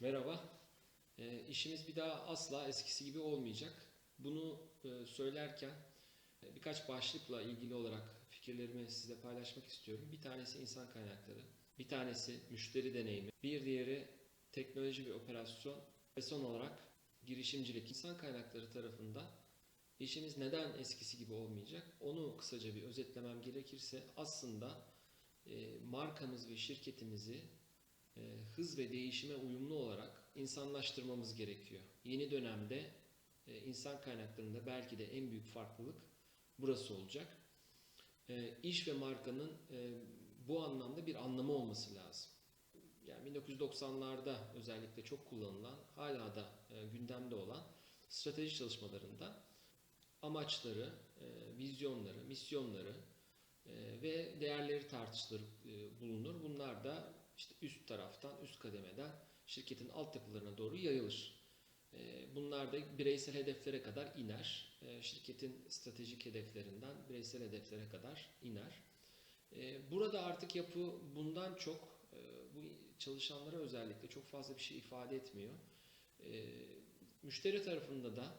Merhaba. E, işimiz bir daha asla eskisi gibi olmayacak. Bunu e, söylerken e, birkaç başlıkla ilgili olarak fikirlerimi size paylaşmak istiyorum. Bir tanesi insan kaynakları, bir tanesi müşteri deneyimi, bir diğeri teknoloji ve operasyon ve son olarak girişimcilik. İnsan kaynakları tarafında işimiz neden eskisi gibi olmayacak? Onu kısaca bir özetlemem gerekirse aslında e, markamız ve şirketimizi e, hız ve değişime uyumlu olarak insanlaştırmamız gerekiyor. Yeni dönemde e, insan kaynaklarında belki de en büyük farklılık burası olacak. E, İş ve markanın e, bu anlamda bir anlamı olması lazım. Yani 1990'larda özellikle çok kullanılan, hala da gündemde olan strateji çalışmalarında amaçları, vizyonları, misyonları ve değerleri tartışılır, bulunur. Bunlar da işte üst taraftan, üst kademeden şirketin altyapılarına doğru yayılır. E, Bunlar da bireysel hedeflere kadar iner. E, Şirketin stratejik hedeflerinden bireysel hedeflere kadar iner. E, Burada artık yapı bundan çok e, bu çalışanlara özellikle çok fazla bir şey ifade etmiyor. Müşteri tarafında da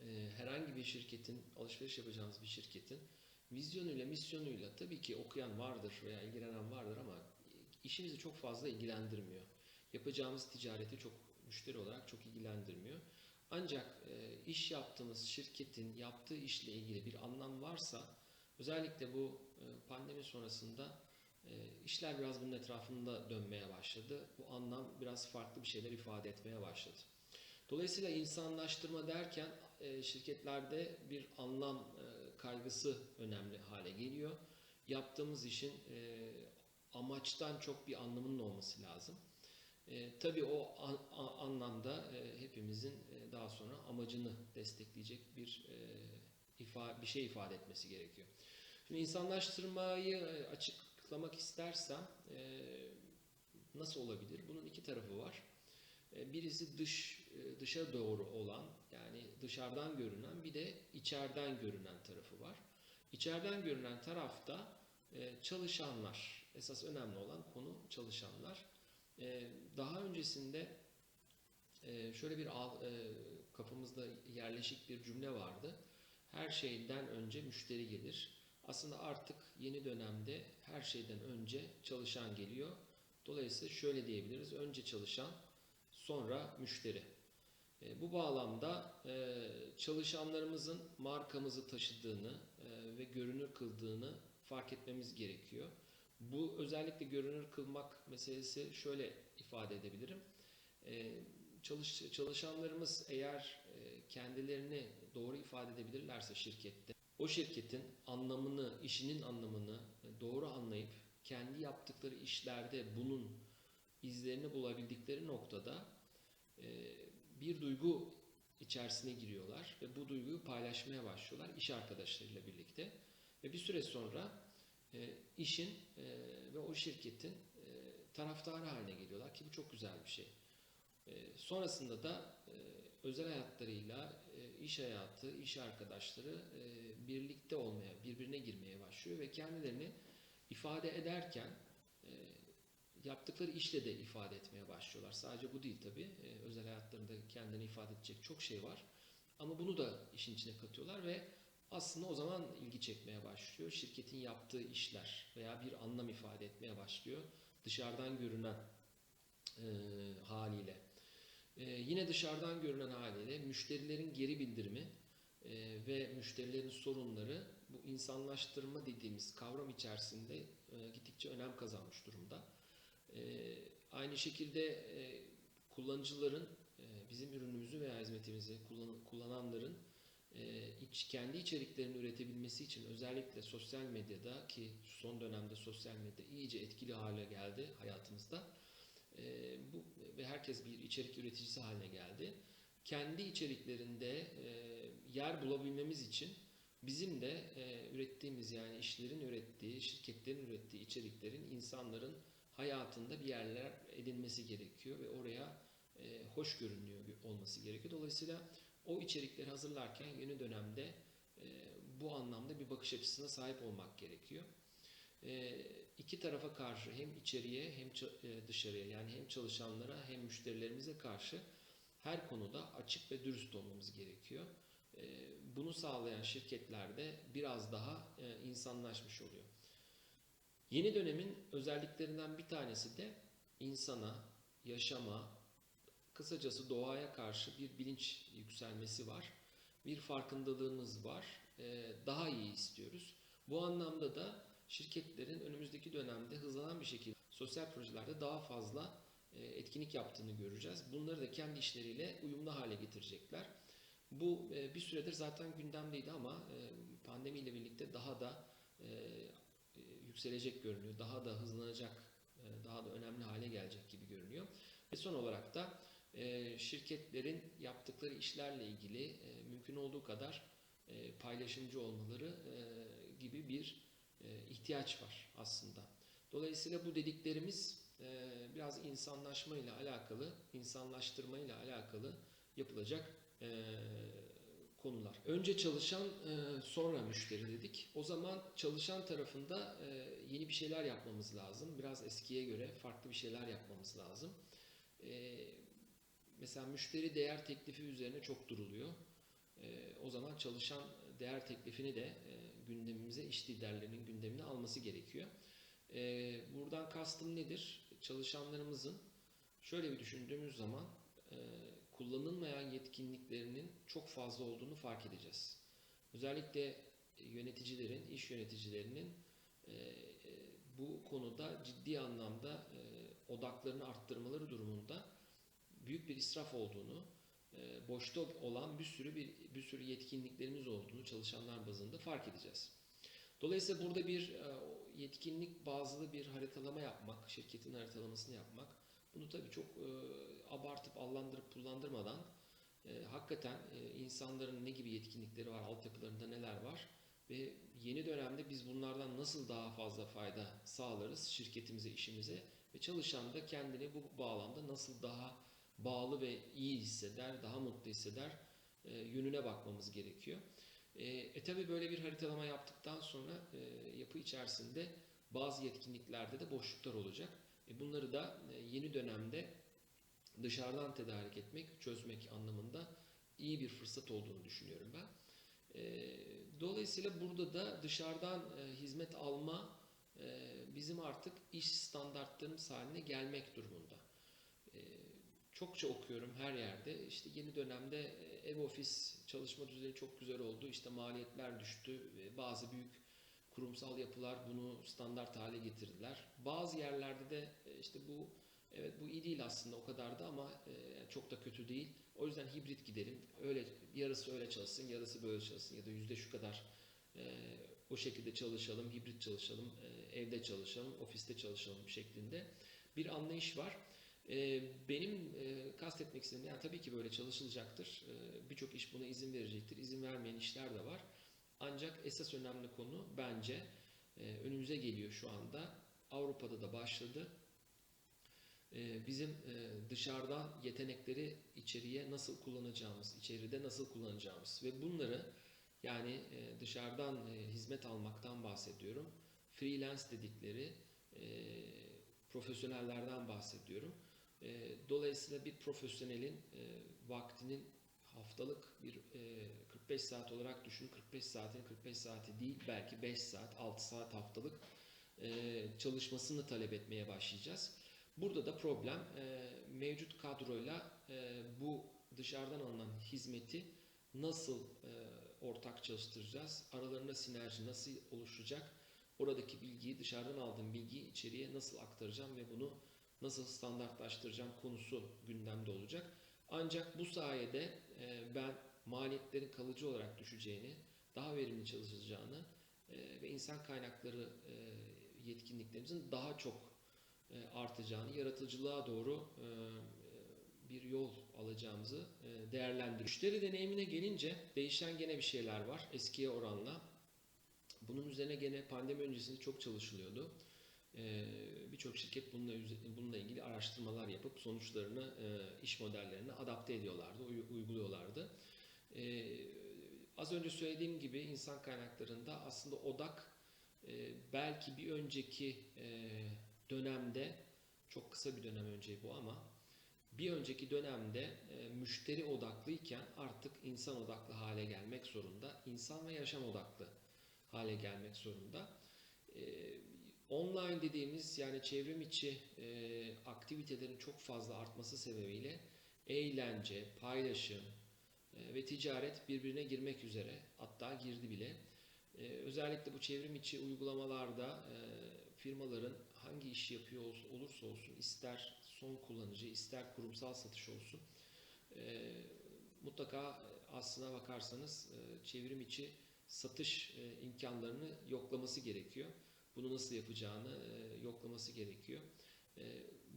e, herhangi bir şirketin, alışveriş yapacağınız bir şirketin vizyonuyla, misyonuyla tabii ki okuyan vardır veya ilgilenen vardır ama işimizi çok fazla ilgilendirmiyor. Yapacağımız ticareti çok müşteri olarak çok ilgilendirmiyor. Ancak e, iş yaptığımız şirketin yaptığı işle ilgili bir anlam varsa özellikle bu e, pandemi sonrasında e, işler biraz bunun etrafında dönmeye başladı. Bu anlam biraz farklı bir şeyler ifade etmeye başladı. Dolayısıyla insanlaştırma derken e, şirketlerde bir anlam e, kaygısı önemli hale geliyor. Yaptığımız işin e, amaçtan çok bir anlamının olması lazım. E, tabii o an, a- anlamda e, hepimizin e, daha sonra amacını destekleyecek bir e, ifa, bir şey ifade etmesi gerekiyor. Şimdi insanlaştırmayı e, açıklamak istersem e, nasıl olabilir? Bunun iki tarafı var. E, Birisi dış e, dışa doğru olan yani dışarıdan görünen bir de içeriden görünen tarafı var. İçeriden görünen tarafta e, çalışanlar esas önemli olan konu çalışanlar. E, Daha öncesinde e, şöyle bir e, kafamızda yerleşik bir cümle vardı. Her şeyden önce müşteri gelir. Aslında artık yeni dönemde her şeyden önce çalışan geliyor. Dolayısıyla şöyle diyebiliriz. Önce çalışan, sonra müşteri. E, Bu bağlamda çalışanlarımızın markamızı taşıdığını ve görünür kıldığını fark etmemiz gerekiyor. Bu özellikle görünür kılmak meselesi şöyle ifade edebilirim. E, Çalış, çalışanlarımız eğer e, kendilerini doğru ifade edebilirlerse şirkette, o şirketin anlamını, işinin anlamını e, doğru anlayıp kendi yaptıkları işlerde bunun izlerini bulabildikleri noktada e, bir duygu içerisine giriyorlar ve bu duyguyu paylaşmaya başlıyorlar iş arkadaşlarıyla birlikte ve bir süre sonra e, işin e, ve o şirketin e, taraftarı haline geliyorlar ki bu çok güzel bir şey. E, sonrasında da e, özel hayatlarıyla e, iş hayatı, iş arkadaşları e, birlikte olmaya, birbirine girmeye başlıyor ve kendilerini ifade ederken e, yaptıkları işle de ifade etmeye başlıyorlar. Sadece bu değil tabii. E, özel hayatlarında kendini ifade edecek çok şey var. Ama bunu da işin içine katıyorlar ve aslında o zaman ilgi çekmeye başlıyor. Şirketin yaptığı işler veya bir anlam ifade etmeye başlıyor. Dışarıdan görünen e, haliyle. E, yine dışarıdan görünen haliyle müşterilerin geri bildirimi e, ve müşterilerin sorunları bu insanlaştırma dediğimiz kavram içerisinde e, gittikçe önem kazanmış durumda. E, aynı şekilde e, kullanıcıların e, bizim ürünümüzü veya hizmetimizi kullan- kullananların iç, kendi içeriklerini üretebilmesi için özellikle sosyal medyada ki son dönemde sosyal medya iyice etkili hale geldi hayatımızda. E, bu ve herkes bir içerik üreticisi haline geldi. Kendi içeriklerinde e, yer bulabilmemiz için bizim de e, ürettiğimiz yani işlerin ürettiği, şirketlerin ürettiği içeriklerin insanların hayatında bir yerler edinmesi gerekiyor ve oraya e, hoş görünüyor olması gerekiyor. Dolayısıyla o içerikleri hazırlarken yeni dönemde e, bu anlamda bir bakış açısına sahip olmak gerekiyor. e, iki tarafa karşı hem içeriye hem e, dışarıya yani hem çalışanlara hem müşterilerimize karşı her konuda açık ve dürüst olmamız gerekiyor. E, Bunu sağlayan şirketlerde biraz daha insanlaşmış oluyor. Yeni dönemin özelliklerinden bir tanesi de insana, yaşama, kısacası doğaya karşı bir bilinç yükselmesi var. Bir farkındalığımız var. Ee, Daha iyi istiyoruz. Bu anlamda da şirketlerin önümüzdeki dönemde hızlanan bir şekilde sosyal projelerde daha fazla e, etkinlik yaptığını göreceğiz. Bunları da kendi işleriyle uyumlu hale getirecekler. Bu e, bir süredir zaten gündemdeydi ama e, pandemiyle birlikte daha da yükselecek görünüyor. Daha da hızlanacak, daha da önemli hale gelecek gibi görünüyor. Ve son olarak da e, şirketlerin yaptıkları işlerle ilgili e, mümkün olduğu kadar e, paylaşımcı olmaları e, gibi bir ihtiyaç var aslında. Dolayısıyla bu dediklerimiz biraz insanlaşma ile alakalı, insanlaştırma ile alakalı yapılacak konular. Önce çalışan, sonra müşteri dedik. O zaman çalışan tarafında yeni bir şeyler yapmamız lazım. Biraz eskiye göre farklı bir şeyler yapmamız lazım. Mesela müşteri değer teklifi üzerine çok duruluyor. E, o zaman çalışan değer teklifini de e, gündemimize, iş liderlerinin gündemine alması gerekiyor. E, buradan kastım nedir? Çalışanlarımızın şöyle bir düşündüğümüz zaman e, kullanılmayan yetkinliklerinin çok fazla olduğunu fark edeceğiz. Özellikle yöneticilerin, iş yöneticilerinin e, e, bu konuda ciddi anlamda e, odaklarını arttırmaları durumunda büyük bir israf olduğunu, e, boşta olan bir sürü bir, bir sürü yetkinliklerimiz olduğunu çalışanlar bazında fark edeceğiz. Dolayısıyla burada bir e, yetkinlik bazlı bir haritalama yapmak, şirketin haritalamasını yapmak, bunu tabii çok e, abartıp allandırıp kullandırmadan e, hakikaten insanların ne gibi yetkinlikleri var, altyapılarında neler var ve yeni dönemde biz bunlardan nasıl daha fazla fayda sağlarız şirketimize, işimize ve çalışan da kendini bu bağlamda nasıl daha bağlı ve iyi hisseder, daha mutlu hisseder e, yönüne bakmamız gerekiyor. E, e tabi böyle bir haritalama yaptıktan sonra e, yapı içerisinde bazı yetkinliklerde de boşluklar olacak. E, bunları da e, yeni dönemde dışarıdan tedarik etmek, çözmek anlamında iyi bir fırsat olduğunu düşünüyorum ben. E, dolayısıyla burada da dışarıdan e, hizmet alma e, bizim artık iş standartlarımız haline gelmek durumunda. E, çokça okuyorum her yerde. İşte yeni dönemde e, ev ofis çalışma düzeni çok güzel oldu. İşte maliyetler düştü. ve Bazı büyük kurumsal yapılar bunu standart hale getirdiler. Bazı yerlerde de e, işte bu evet bu iyi değil aslında o kadar da ama e, çok da kötü değil. O yüzden hibrit gidelim. Öyle yarısı öyle çalışsın, yarısı böyle çalışsın ya da yüzde şu kadar e, o şekilde çalışalım, hibrit çalışalım, e, evde çalışalım, ofiste çalışalım şeklinde bir anlayış var. E, benim e, kastetmek istediğim yani tabii ki böyle çalışılacaktır. E, Birçok iş buna izin verecektir. İzin vermeyen işler de var. Ancak esas önemli konu bence e, önümüze geliyor şu anda. Avrupa'da da başladı. E, Bizim e, dışarıdan yetenekleri içeriye nasıl kullanacağımız, içeride nasıl kullanacağımız ve bunları yani dışarıdan hizmet almaktan bahsediyorum. Freelance dedikleri profesyonellerden bahsediyorum. E, Dolayısıyla bir profesyonelin e, vaktinin haftalık bir e, 45 saat olarak düşün. 45 saatin 45 saati değil belki 5 saat 6 saat haftalık e, çalışmasını talep etmeye başlayacağız. Burada da problem e, mevcut kadroyla e, bu dışarıdan alınan hizmeti nasıl e, ortak çalıştıracağız? Aralarında sinerji nasıl oluşacak? Oradaki bilgiyi dışarıdan aldığım bilgiyi içeriye nasıl aktaracağım ve bunu nasıl standartlaştıracağım konusu gündemde olacak. Ancak bu sayede e, ben maliyetlerin kalıcı olarak düşeceğini, daha verimli çalışacağını e, ve insan kaynakları e, yetkinliklerimizin daha çok artacağını, yaratıcılığa doğru bir yol alacağımızı değerlendiriyoruz. Müşteri deneyimine gelince değişen gene bir şeyler var eskiye oranla. Bunun üzerine gene pandemi öncesinde çok çalışılıyordu. Ee, Birçok şirket bununla, bununla ilgili araştırmalar yapıp sonuçlarını e, iş modellerine adapte ediyorlardı, uy- uyguluyorlardı. Ee, Az önce söylediğim gibi insan kaynaklarında aslında odak e, belki bir önceki e, dönemde çok kısa bir dönem önce bu ama bir önceki dönemde müşteri odaklıyken artık insan odaklı hale gelmek zorunda. İnsan ve yaşam odaklı hale gelmek zorunda. Online dediğimiz yani çevrim içi e, aktivitelerin çok fazla artması sebebiyle eğlence, paylaşım e, ve ticaret birbirine girmek üzere hatta girdi bile. E, özellikle bu çevrim içi uygulamalarda e, firmaların hangi işi yapıyor ol- olursa olsun ister son kullanıcı ister kurumsal satış olsun e, mutlaka aslına bakarsanız e, çevrim içi satış e, imkanlarını yoklaması gerekiyor. Bunu nasıl yapacağını e, yoklaması gerekiyor. E,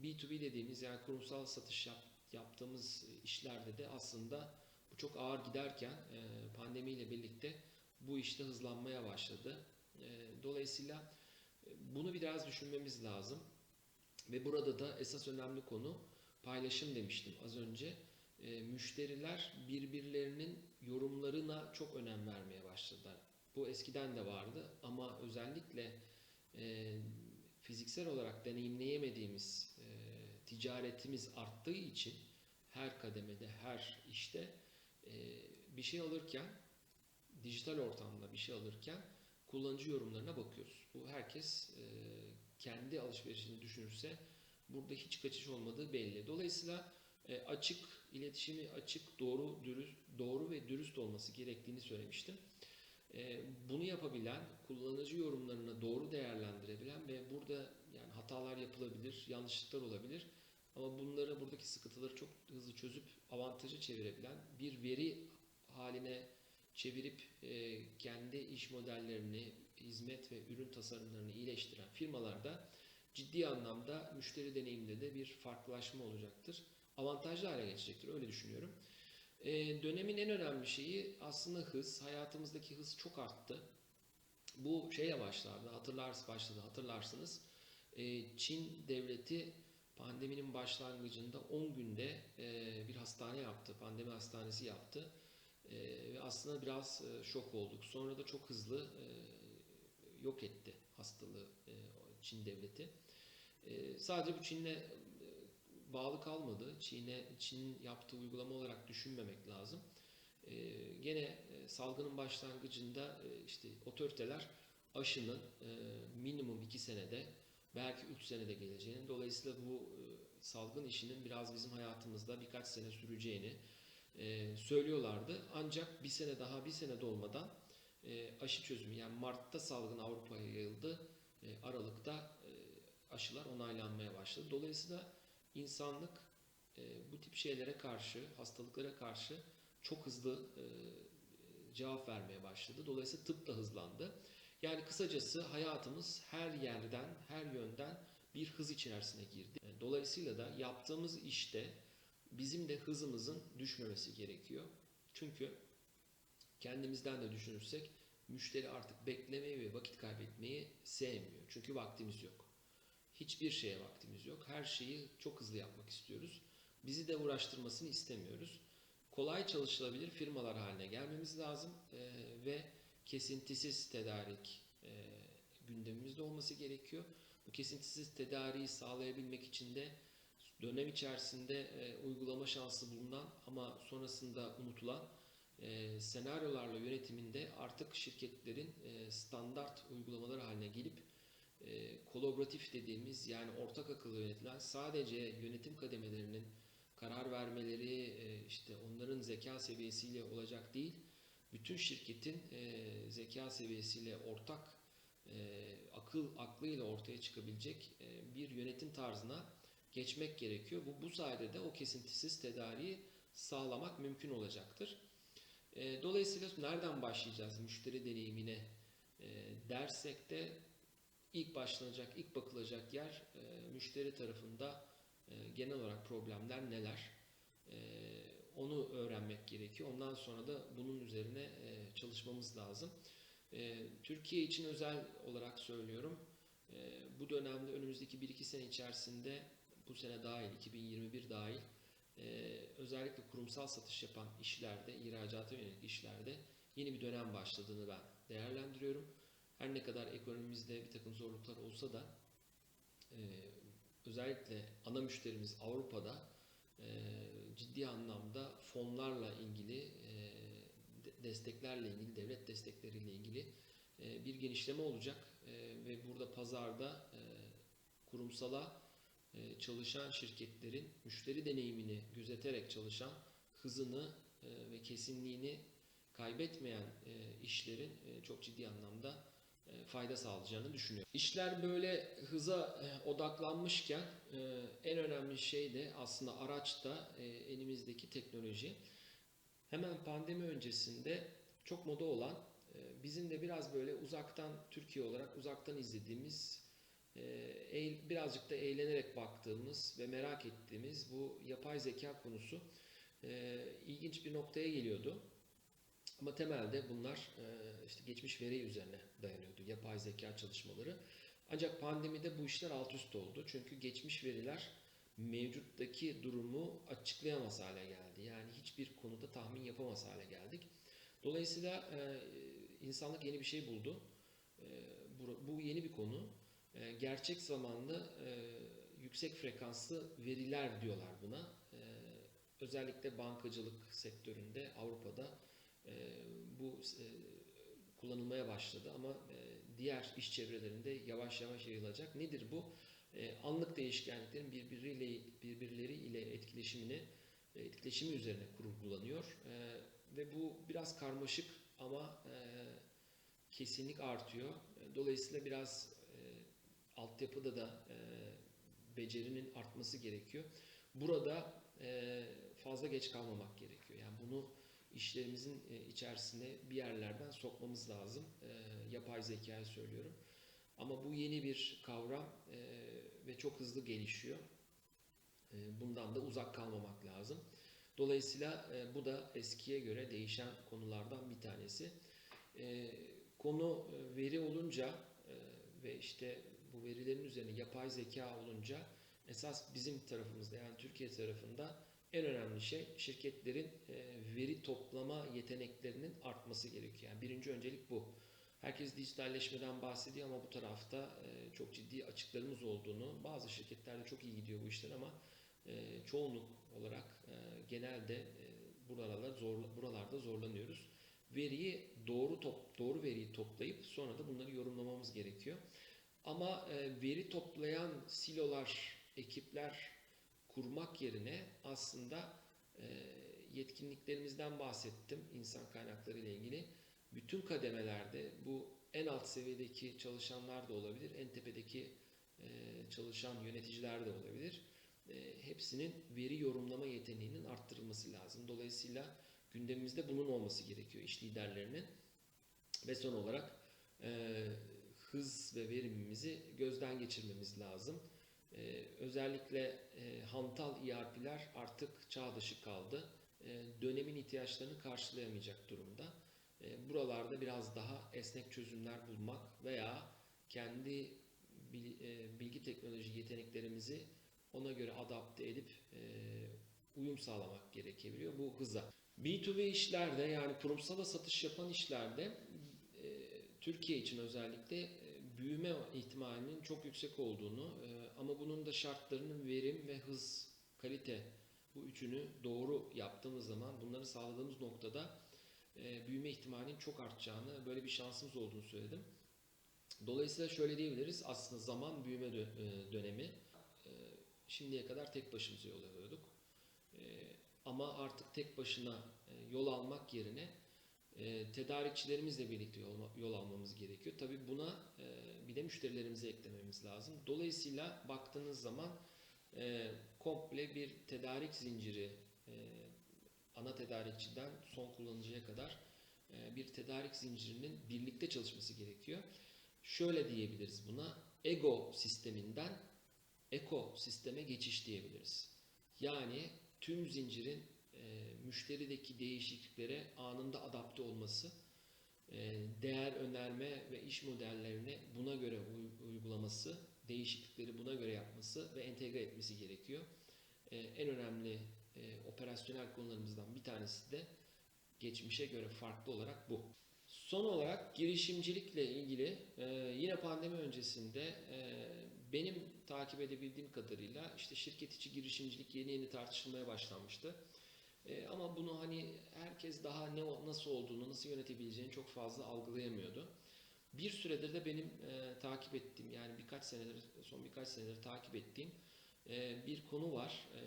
B2B dediğimiz yani kurumsal satış yap, yaptığımız işlerde de aslında bu çok ağır giderken e, pandemiyle birlikte bu işte hızlanmaya başladı. E, dolayısıyla e, bunu biraz düşünmemiz lazım. Ve burada da esas önemli konu paylaşım demiştim az önce. E, müşteriler birbirlerinin yorumlarına çok önem vermeye başladılar. Bu eskiden de vardı ama özellikle e, fiziksel olarak deneyimleyemediğimiz e, ticaretimiz arttığı için her kademede, her işte e, bir şey alırken, dijital ortamda bir şey alırken kullanıcı yorumlarına bakıyoruz. Bu herkes e, kendi alışverişini düşünürse burada hiç kaçış olmadığı belli. Dolayısıyla e, açık, iletişimi açık, doğru, dürüst, doğru ve dürüst olması gerektiğini söylemiştim. E, bunu yapabilen, kullanıcı yorumlarını doğru değerlendirebilen ve burada yani hatalar yapılabilir, yanlışlıklar olabilir. Ama bunları buradaki sıkıntıları çok hızlı çözüp avantajı çevirebilen bir veri haline çevirip e, kendi iş modellerini, hizmet ve ürün tasarımlarını iyileştiren firmalarda ciddi anlamda müşteri deneyiminde de bir farklılaşma olacaktır. Avantajlı hale geçecektir öyle düşünüyorum. E, dönemin en önemli şeyi aslında hız. Hayatımızdaki hız çok arttı. Bu şeye başlardı, hatırlarsınız, başladı, hatırlarsınız. E, Çin devleti pandeminin başlangıcında 10 günde e, bir hastane yaptı, pandemi hastanesi yaptı. E, ve aslında biraz e, şok olduk. Sonra da çok hızlı e, yok etti hastalığı e, Çin devleti. E, sadece bu Çin'le bağlı kalmadı. Çin'e Çin'in yaptığı uygulama olarak düşünmemek lazım. E, gene salgının başlangıcında e, işte otoriteler aşının e, minimum 2 senede belki 3 senede geleceğini dolayısıyla bu e, salgın işinin biraz bizim hayatımızda birkaç sene süreceğini e, söylüyorlardı. Ancak bir sene daha bir sene dolmadan e, aşı çözümü yani Mart'ta salgın Avrupa'ya yayıldı. E, Aralık'ta e, aşılar onaylanmaya başladı. Dolayısıyla insanlık e, bu tip şeylere karşı, hastalıklara karşı çok hızlı e, cevap vermeye başladı. Dolayısıyla tıp da hızlandı. Yani kısacası hayatımız her yerden, her yönden bir hız içerisine girdi. E, Dolayısıyla da yaptığımız işte bizim de hızımızın düşmemesi gerekiyor. Çünkü kendimizden de düşünürsek müşteri artık beklemeyi ve vakit kaybetmeyi sevmiyor. Çünkü vaktimiz yok. Hiçbir şeye vaktimiz yok. Her şeyi çok hızlı yapmak istiyoruz. Bizi de uğraştırmasını istemiyoruz. Kolay çalışılabilir firmalar haline gelmemiz lazım Ee, ve kesintisiz tedarik e, gündemimizde olması gerekiyor. Bu kesintisiz tedariği sağlayabilmek için de dönem içerisinde e, uygulama şansı bulunan ama sonrasında unutulan e, senaryolarla yönetiminde artık şirketlerin e, standart uygulamalar haline gelip e, kolaboratif dediğimiz yani ortak akıllı yönetilen sadece yönetim kademelerinin karar vermeleri e, işte onların zeka seviyesiyle olacak değil bütün şirketin e, zeka seviyesiyle ortak e, akıl aklıyla ortaya çıkabilecek e, bir yönetim tarzına geçmek gerekiyor. Bu bu sayede de o kesintisiz tedariği sağlamak mümkün olacaktır. E, dolayısıyla nereden başlayacağız müşteri deneyimine e, dersek de ilk başlanacak, ilk bakılacak yer e, müşteri tarafında e, genel olarak problemler neler? E, onu öğrenmek gerekiyor. Ondan sonra da bunun üzerine e, çalışmamız lazım. E, Türkiye için özel olarak söylüyorum. E, bu dönemde önümüzdeki 1-2 sene içerisinde bu sene dahil, 2021 dahil e, özellikle kurumsal satış yapan işlerde, ihracata yönelik işlerde yeni bir dönem başladığını ben değerlendiriyorum. Her ne kadar ekonomimizde bir takım zorluklar olsa da e, özellikle ana müşterimiz Avrupa'da e, ciddi anlamda fonlarla ilgili, e, de- desteklerle ilgili, devlet destekleriyle ilgili e, bir genişleme olacak. E, ve burada pazarda e, kurumsala e, çalışan şirketlerin müşteri deneyimini gözeterek çalışan hızını e, ve kesinliğini kaybetmeyen e, işlerin e, çok ciddi anlamda fayda sağlayacağını düşünüyorum. İşler böyle hıza e, odaklanmışken e, en önemli şey de aslında araçta e, elimizdeki teknoloji. Hemen pandemi öncesinde çok moda olan e, bizim de biraz böyle uzaktan Türkiye olarak uzaktan izlediğimiz e, birazcık da eğlenerek baktığımız ve merak ettiğimiz bu yapay zeka konusu e, ilginç bir noktaya geliyordu. Ama temelde bunlar e, işte geçmiş veri üzerine dayanıyordu, yapay zeka çalışmaları. Ancak pandemide bu işler alt üst oldu. Çünkü geçmiş veriler mevcuttaki durumu açıklayamaz hale geldi. Yani hiçbir konuda tahmin yapamaz hale geldik. Dolayısıyla e, insanlık yeni bir şey buldu. E, bu, yeni bir konu. Gerçek zamanlı yüksek frekanslı veriler diyorlar buna. Özellikle bankacılık sektöründe Avrupa'da bu e, kullanılmaya başladı ama e, diğer iş çevrelerinde yavaş yavaş yayılacak. Nedir bu? E, anlık değişkenliklerin birbiriyle birbirleri ile etkileşimini etkileşimi üzerine kurgulanıyor ve bu biraz karmaşık ama kesinlik artıyor. Dolayısıyla biraz altyapıda da becerinin artması gerekiyor. Burada fazla geç kalmamak gerekiyor. Yani bunu işlerimizin e, içerisine bir yerlerden sokmamız lazım. E, yapay zekayı söylüyorum. Ama bu yeni bir kavram e, ve çok hızlı gelişiyor. Bundan da uzak kalmamak lazım. Dolayısıyla bu da eskiye göre değişen konulardan bir tanesi. Konu veri olunca ve işte bu verilerin üzerine yapay zeka olunca esas bizim tarafımızda yani Türkiye tarafında en önemli şey şirketlerin e, veri toplama yeteneklerinin artması gerekiyor. Yani birinci öncelik bu. Herkes dijitalleşmeden bahsediyor ama bu tarafta e, çok ciddi açıklarımız olduğunu, bazı şirketlerde çok iyi gidiyor bu işler ama e, çoğunluk olarak genelde buralarda zor buralarda zorlanıyoruz. Veriyi doğru top doğru veriyi toplayıp sonra da bunları yorumlamamız gerekiyor. Ama veri toplayan silolar, ekipler kurmak yerine aslında e, yetkinliklerimizden bahsettim insan kaynakları ile ilgili. Bütün kademelerde bu en alt seviyedeki çalışanlar da olabilir, en tepedeki e, çalışan yöneticiler de olabilir. E, hepsinin veri yorumlama yeteneğinin arttırılması lazım. Dolayısıyla gündemimizde bunun olması gerekiyor iş liderlerinin. Ve son olarak hız ve verimimizi gözden geçirmemiz lazım. Ee, özellikle e, hantal ERP'ler artık çağ dışı kaldı. E, dönemin ihtiyaçlarını karşılayamayacak durumda. E, buralarda biraz daha esnek çözümler bulmak veya kendi bil- e, bilgi teknoloji yeteneklerimizi ona göre adapte edip e, uyum sağlamak gerekebiliyor bu hıza. B2B işlerde yani kurumsala satış yapan işlerde e, Türkiye için özellikle e, büyüme ihtimalinin çok yüksek olduğunu e, ama bunun da şartlarının verim ve hız, kalite bu üçünü doğru yaptığımız zaman bunları sağladığımız noktada e, büyüme ihtimalinin çok artacağını, böyle bir şansımız olduğunu söyledim. Dolayısıyla şöyle diyebiliriz aslında zaman büyüme e, dönemi şimdiye kadar tek başımıza yol alıyorduk. Ama artık tek başına yol almak yerine e, tedarikçilerimizle birlikte yol, yol almamız gerekiyor. Tabii buna e, bir de müşterilerimizi eklememiz lazım. Dolayısıyla baktığınız zaman e, komple bir tedarik zinciri e, ana tedarikçiden son kullanıcıya kadar e, bir tedarik zincirinin birlikte çalışması gerekiyor. Şöyle diyebiliriz buna. Ego sisteminden eko sisteme geçiş diyebiliriz. Yani tüm zincirin e, müşterideki değişikliklere anında adapte olması, e, değer önerme ve iş modellerini buna göre uy- uygulaması, değişiklikleri buna göre yapması ve entegre etmesi gerekiyor. E, en önemli e, operasyonel konularımızdan bir tanesi de geçmişe göre farklı olarak bu. Son olarak girişimcilikle ilgili e, yine pandemi öncesinde e, benim takip edebildiğim kadarıyla işte şirket içi girişimcilik yeni yeni tartışılmaya başlanmıştı. E, ama bunu hani herkes daha ne nasıl olduğunu, nasıl yönetebileceğini çok fazla algılayamıyordu. Bir süredir de benim e, takip ettiğim yani birkaç senedir son birkaç senedir takip ettiğim e, bir konu var. E,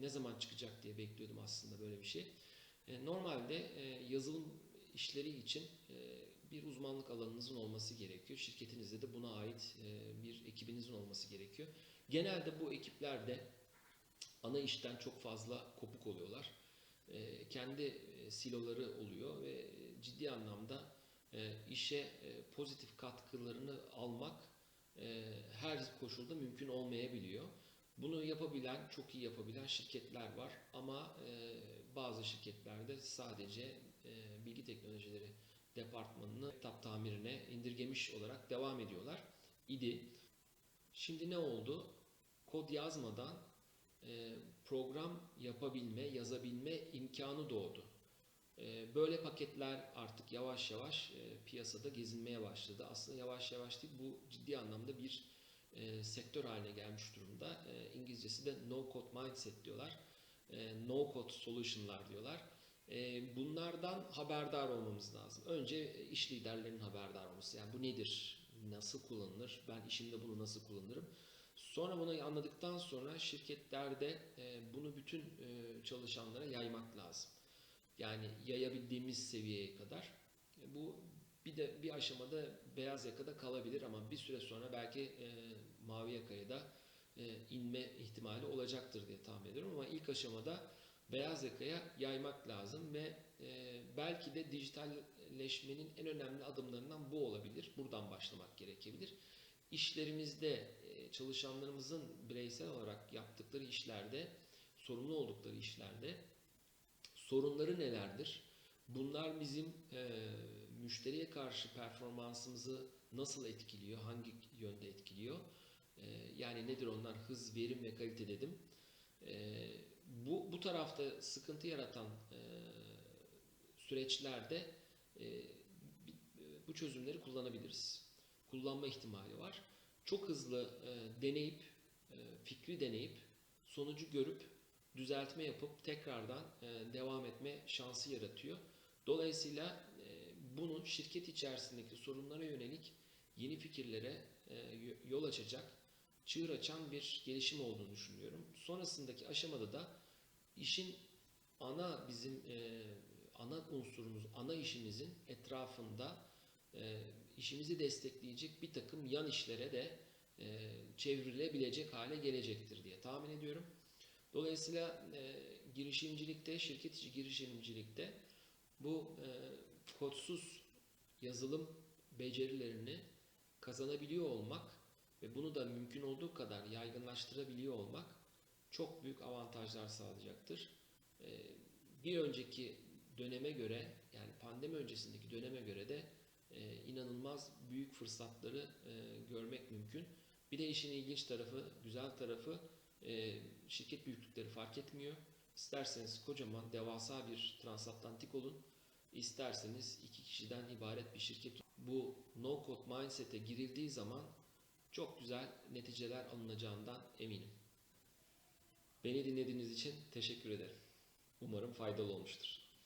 ne zaman çıkacak diye bekliyordum aslında böyle bir şey. E, normalde e, yazılım işleri için e, bir uzmanlık alanınızın olması gerekiyor. Şirketinizde de buna ait e, bir ekibinizin olması gerekiyor. Genelde bu ekiplerde ana işten çok fazla kopuk oluyorlar. E, kendi e, siloları oluyor ve ciddi anlamda e, işe pozitif katkılarını almak her koşulda mümkün olmayabiliyor. Bunu yapabilen, çok iyi yapabilen şirketler var ama bazı şirketlerde sadece bilgi teknolojileri departmanını laptop tamirine indirgemiş olarak devam ediyorlar idi. Şimdi ne oldu? Kod yazmadan program yapabilme, yazabilme imkanı doğdu. E, böyle paketler artık yavaş yavaş e, piyasada gezinmeye başladı. Aslında yavaş yavaş değil, bu ciddi anlamda bir e, sektör haline gelmiş durumda. E, İngilizcesi de no code mindset diyorlar. E, no code solution'lar diyorlar. E, bunlardan haberdar olmamız lazım. Önce iş liderlerinin haberdar olması. Yani bu nedir? Nasıl kullanılır? Ben işimde bunu nasıl kullanırım? Sonra bunu anladıktan sonra şirketlerde e, bunu bütün e, çalışanlara yaymak lazım. Yani yayabildiğimiz seviyeye kadar. E, bu bir de bir aşamada beyaz yakada kalabilir ama bir süre sonra belki mavi yakaya da inme ihtimali olacaktır diye tahmin ediyorum ama ilk aşamada beyaz yakaya yaymak lazım ve belki de dijitalleşmenin en önemli adımlarından bu olabilir. Buradan başlamak gerekebilir. İşlerimizde çalışanlarımızın bireysel olarak yaptıkları işlerde, sorumlu oldukları işlerde sorunları nelerdir? Bunlar bizim e, müşteriye karşı performansımızı nasıl etkiliyor, hangi yönde etkiliyor? E, yani nedir onlar? Hız, verim ve kalite dedim. E, bu, bu tarafta sıkıntı yaratan e, süreçlerde e, bu çözümleri kullanabiliriz. Kullanma ihtimali var. Çok hızlı e, deneyip, e, fikri deneyip, sonucu görüp, düzeltme yapıp tekrardan e, devam etme şansı yaratıyor. Dolayısıyla e, bunun şirket içerisindeki sorunlara yönelik yeni fikirlere e, yol açacak, çığır açan bir gelişim olduğunu düşünüyorum. Sonrasındaki aşamada da işin ana bizim e, ana unsurumuz, ana işimizin etrafında e, işimizi destekleyecek bir takım yan işlere de e, çevrilebilecek hale gelecektir diye tahmin ediyorum. Dolayısıyla e, girişimcilikte, şirket içi girişimcilikte bu e, kodsuz yazılım becerilerini kazanabiliyor olmak ve bunu da mümkün olduğu kadar yaygınlaştırabiliyor olmak çok büyük avantajlar sağlayacaktır. E, bir önceki döneme göre yani pandemi öncesindeki döneme göre de e, inanılmaz büyük fırsatları e, görmek mümkün. Bir de işin ilginç tarafı, güzel tarafı e, şirket büyüklükleri fark etmiyor. İsterseniz kocaman, devasa bir transatlantik olun. İsterseniz iki kişiden ibaret bir şirket. Bu no code mindset'e girildiği zaman çok güzel neticeler alınacağından eminim. Beni dinlediğiniz için teşekkür ederim. Umarım faydalı olmuştur.